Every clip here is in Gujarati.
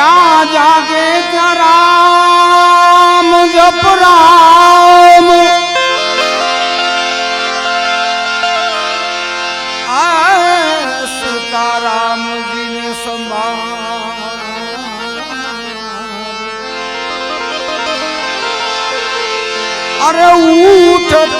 જ્યાં જાગે ત્યાં રામ જપ રામ. રામજીને સંભાળ. અરે ઊઠ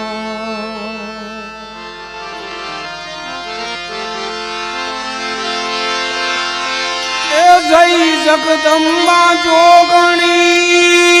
જય જગદંબા જોગણી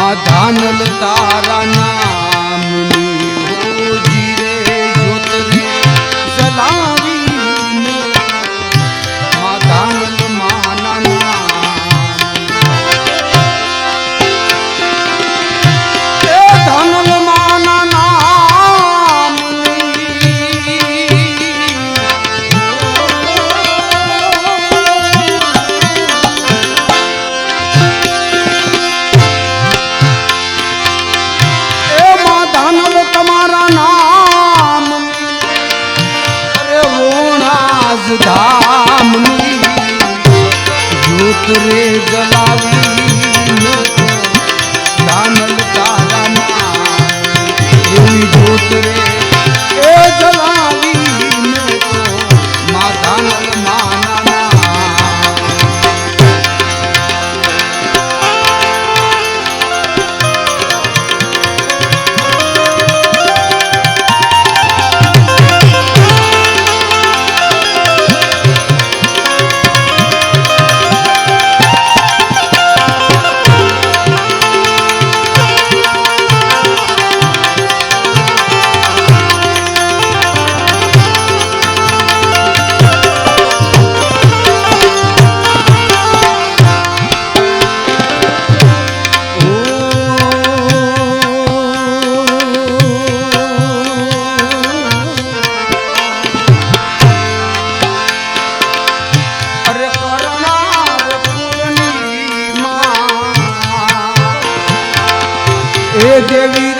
માં ધાનલ તારા ના એ દેવી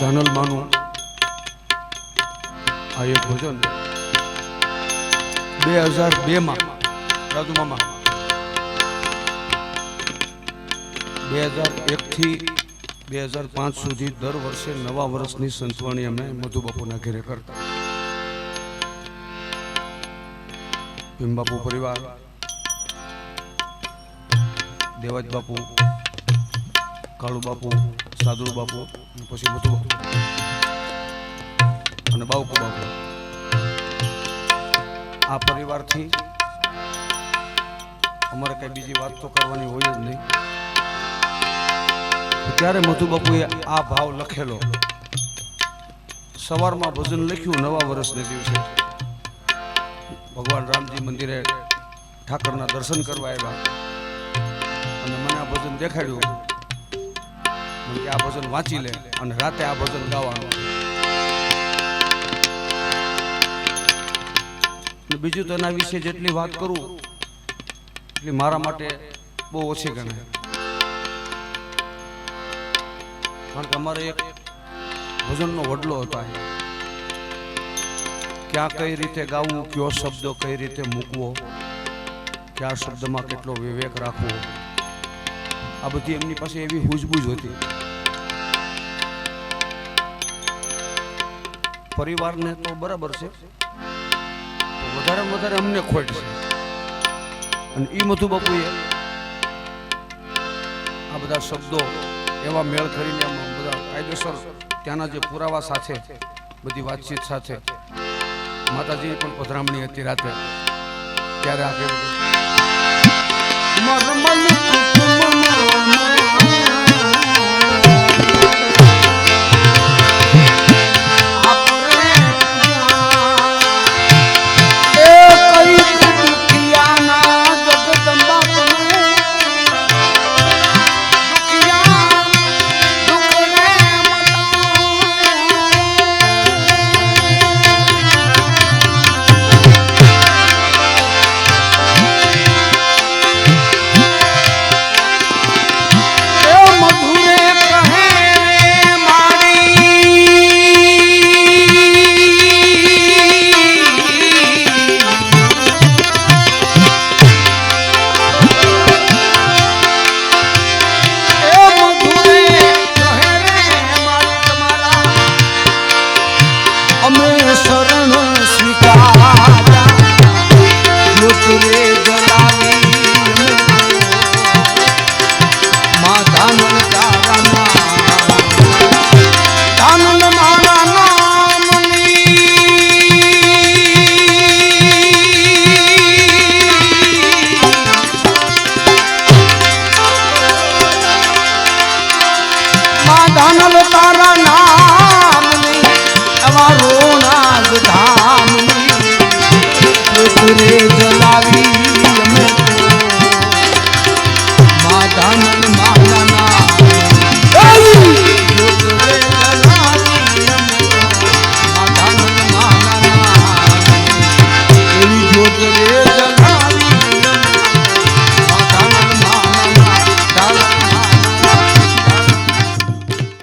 જાનલમાનું આ એક ભજન બે હજાર બેમાં, રાજુ મામા. બે હજાર એકથી બે હજાર પાંચ સુધી દર વર્ષે નવા વર્ષની સંતવાણી અમે મધુબાપુના ઘેરે કરતા. ભીમબાપુ પરિવાર દેવાજ બાપુ કાળુ બાપુ સાદુર બાપુ, અને પછી મધુ. બાપુ અને બાવકુ બાપુ. આ પરિવારથી અમારે કઈ બીજી વાત તો કરવાની હોય જ નહીં. ત્યારે મધુ બાપુએ આ ભાવ લખેલો. સવારમાં ભજન લખ્યું નવા વર્ષને દિવસે. ભગવાન રામજી મંદિરે ઠાકરના દર્શન કરવા આવ્યા. અને મને આ ભજન દેખાડ્યું. કે આ ભજન વાંચી લે અને રાતે આ ભજન ગાવાનું. બીજું તો એના વિશે જેટલી વાત કરું, એટલી મારા માટે બહુ ઓછી ગણાય. કારણ કે અમારે એક ભજનનો વડલો હતો. ક્યાં કઈ રીતે ગાવું, કયો શબ્દ કઈ રીતે મૂકવો, કયા શબ્દમાં કેટલો વિવેક રાખવો, આ બધી એમની પાસે એવી હુજબુજ હતી. પરિવારને તો બરાબર છે. વધારે વધારે અમને ખોટ છે. અને ઈ મધુ બાપુએ આ બધા શબ્દો એવા મેળ કરીને બધા કાયદેસર ત્યાંના જે પુરાવા સાથે, બધી વાતચીત સાથે માતાજી પણ પધરામણી હતી રાતે ત્યારે આ કેવું